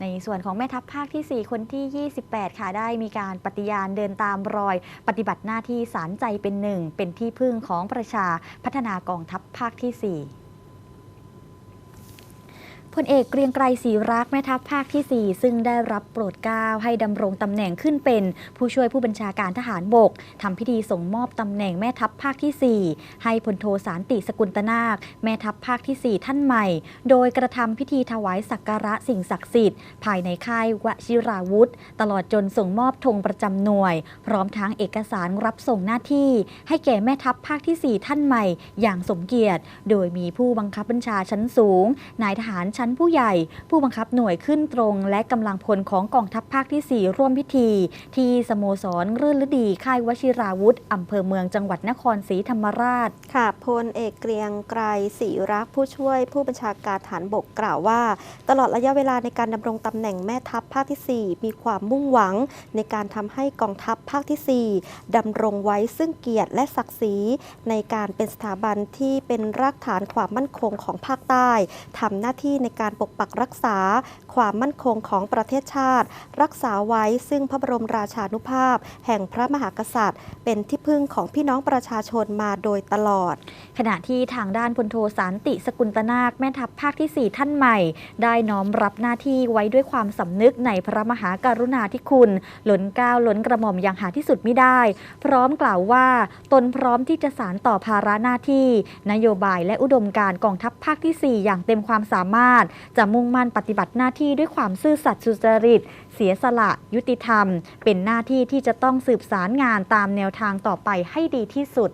ในส่วนของแม่ทัพภาคที่ 4 คนที่ 28 ค่ะได้มีการปฏิญาณเดินตามรอย ปฏิบัติหน้าที่สารใจเป็นหนึ่ง เป็นที่พึ่งของประชาพัฒนากองทัพภาคที่ 4 พลเอกเกรียงไกรศรีรักแม่ทัพภาคที่ 4 ซึ่งได้รับโปรดเกล้าให้ดำรงตำแหน่งขึ้นเป็น ผู้ช่วยผู้บัญชาการทหารบกทำพิธีส่งมอบตำแหน่งแม่ทัพภาคที่ 4 ให้พลโทสารติสกุลตนาค แม่ทัพภาคที่ 4 ท่านใหม่ โดยกระทำพิธีถวายสักการะสิ่งศักดิ์สิทธิ์ภายในค่ายวชิราวุธ ตลอดจนส่งมอบธงประจำหน่วย พร้อมทั้งเอกสารรับส่งหน้าที่ ให้แก่แม่ทัพภาคที่ 4 ท่านใหม่ อย่างสมเกียรติ โดยมีผู้บังคับบัญชาชั้นสูงนายทหารชั้นผู้ใหญ่ ผู้บังคับหน่วยขึ้นตรง และกำลังพลของกองทัพภาคที่ 4 ร่วมพิธี ที่สโมสรรื่นฤดี ค่ายวชิราวุธอำเภอเมืองจังหวัดนครศรีธรรมราช ค่ะพลเอกเกรียงไกรศรีรักผู้ช่วยผู้บัญชาการฐานบกกล่าวว่า ตลอดระยะเวลาในการดำรงตำแหน่งแม่ทัพภาคที่ 4 มีความมุ่งหวัง ในการทำให้กองทัพภาคที่ 4ดำรงไว้ซึ่งเกียรติและศักดิ์ศรีในการเป็นสถาบันที่เป็นรากฐานความมั่นคงของภาคใต้ทำหน้าที่ในการปกปักรักษา ความมั่นคงของประเทศชาติ รักษาไว้ซึ่งพระบรมราชานุภาพ แห่งพระมหากษัตริย์ เป็นที่พึ่งของพี่น้องประชาชนมาโดยตลอด ขณะที่ทางด้านพลโทสารติสกุลตนาคแม่ทัพภาคที่ 4 ท่านใหม่ ได้น้อมรับหน้าที่ไว้ด้วยความสำนึกในพระมหากรุณาธิคุณหล้นก้าวล้นกระหม่อมอย่างหาที่สุดไม่ได้ พร้อมกล่าวว่า ตนพร้อมที่จะสารต่อภาระหน้าที่ นโยบายและอุดมการกองทัพภาคที่ 4 อย่างเต็มความสามารถจะมุ่งมั่นปฏิบัติหน้าที่ด้วยความซื่อสัตย์สุจริต เสียสละยุติธรรม เป็นหน้าที่ที่จะต้องสืบสารงานตามแนวทางต่อไปให้ดีที่สุด